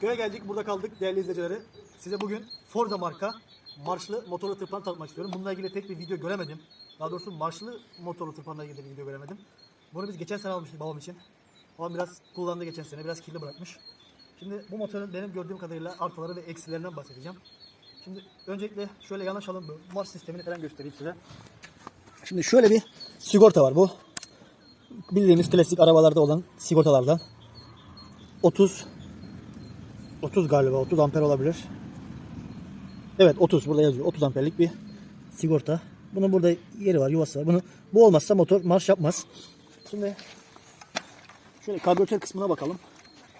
Köye geldik, burada kaldık değerli izleyicileri. Size bugün Forza marka marşlı motorlu tırpan tanıtmak istiyorum. Bununla ilgili tek bir video göremedim. Daha doğrusu marşlı motorlu tırpanla ilgili bir video göremedim. Bunu biz geçen sene almıştık babam için. Babam biraz kullandı geçen sene, biraz kirli bırakmış. Şimdi bu motorun benim gördüğüm kadarıyla artıları ve eksilerinden bahsedeceğim. Şimdi öncelikle şöyle yanaşalım, marş sistemini falan göstereyim size. Şimdi şöyle bir sigorta var bu. Bildiğimiz klasik arabalarda olan sigortalardan. 30 30 galiba 30 amper olabilir. Evet 30 burada yazıyor. 30 amperlik bir sigorta. Bunun burada yeri var, yuvası var. Bunu bu olmazsa motor marş yapmaz. Şimdi şöyle karbüratör kısmına bakalım.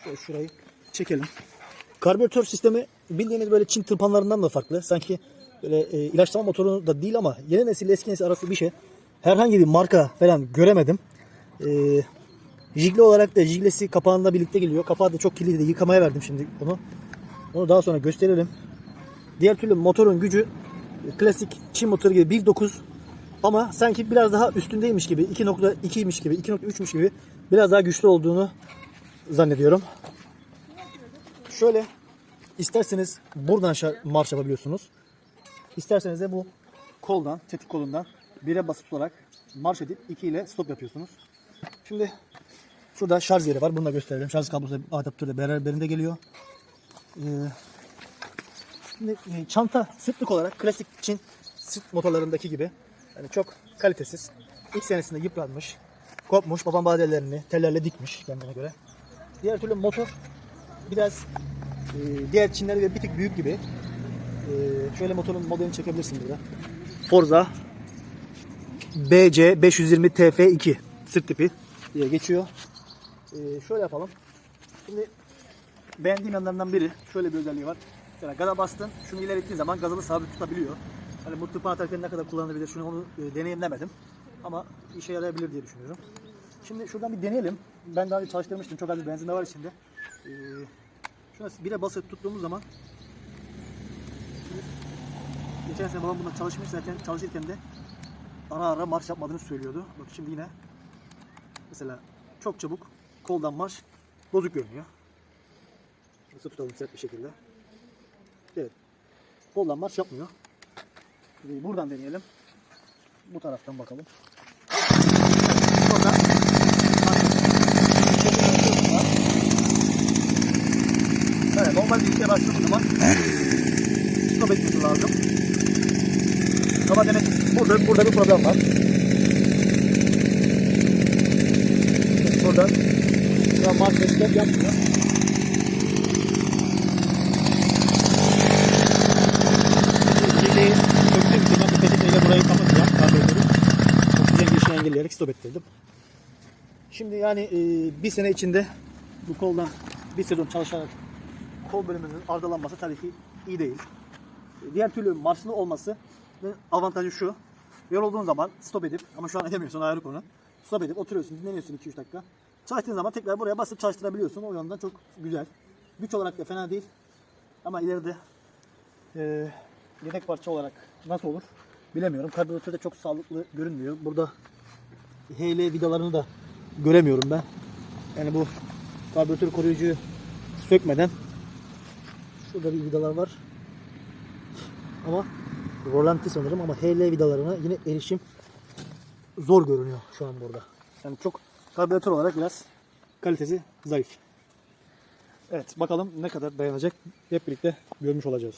Şöyle şurayı çekelim. Karbüratör sistemi bildiğimiz böyle Çin tırpanlarından da farklı. Sanki böyle e, ilaçlama motoru da değil ama yeni nesil eski nesil arası bir şey. Herhangi bir marka falan göremedim. E, Jigle olarak da jiglesi kapağında birlikte geliyor. Kapağı da çok kirliydi. Yıkamaya verdim şimdi onu. Onu daha sonra gösterelim. Diğer türlü motorun gücü klasik Çin motoru gibi 1.9 ama sanki biraz daha üstündeymiş gibi 2.2'ymiş gibi 2.3'müş gibi biraz daha güçlü olduğunu zannediyorum. Şöyle isterseniz buradan marş yapabiliyorsunuz. İsterseniz de bu koldan, tetik kolundan bire basıp tutarak marş edip 2 ile stop yapıyorsunuz. Şimdi şurada şarj yeri var. Bunu da gösterelim. Şarj kablosu adaptörle beraberinde geliyor. Ee, şimdi e, çanta sırtlık olarak klasik Çin sırt motorlarındaki gibi yani çok kalitesiz. İlk senesinde yıpranmış, kopmuş, babam badelerini tellerle dikmiş kendine göre. Diğer türlü motor biraz e, diğer Çinlere göre bir tık büyük gibi. E, şöyle motorun modelini çekebilirsin burada. Forza BC 520 TF2 sırt tipi diye geçiyor. E, şöyle yapalım. Şimdi beğendiğim yanlarından biri şöyle bir özelliği var. Mesela gaza bastın, şunu ileri zaman gazını sabit tutabiliyor. Hani tırpan atarken ne kadar kullanılabilir şunu onu e, deneyimlemedim. Ama işe yarayabilir diye düşünüyorum. Şimdi şuradan bir deneyelim. Ben daha önce çalıştırmıştım. Çok az bir benzin de var içinde. Ee, şuna bire basıp tuttuğumuz zaman geçen sene babam bunda çalışmış zaten çalışırken de ara ara marş yapmadığını söylüyordu. Bak şimdi yine mesela çok çabuk koldan marş bozuk görünüyor. Nasıl tutalım sert bir şekilde. Evet. Koldan marş yapmıyor. Buradan deneyelim. Bu taraftan bakalım. Evet, normal bir işe başladığım zaman stop etmesi lazım. Ama demek burada, burada bir problem var. Burada marka stop yapmıyor. Şimdi söktüğüm için ben peçeteyle burayı kapatacağım. Karbüratörü. Oksijen girişini engelleyerek stop ettirdim. Şimdi yani e, bir sene içinde bu koldan bir sezon çalışarak kol bölümünün ardalanması tabii ki iyi değil. E, Diğer türlü marşlı olması avantajı şu. Yorulduğun zaman stop edip ama şu an edemiyorsun ayrı konu. Stop edip oturuyorsun dinleniyorsun 2-3 dakika. Çalıştığın zaman tekrar buraya basıp çalıştırabiliyorsun. O yönden çok güzel. Güç olarak da fena değil. Ama ileride e, yedek parça olarak nasıl olur bilemiyorum. Karbüratörde çok sağlıklı görünmüyor. Burada HL vidalarını da göremiyorum ben. Yani bu karbüratör koruyucuyu sökmeden şurada bir vidalar var. Ama rolanti sanırım ama HL vidalarına yine erişim zor görünüyor şu an burada. Yani çok karbüratör olarak biraz kalitesi zayıf. Evet bakalım ne kadar dayanacak hep birlikte görmüş olacağız.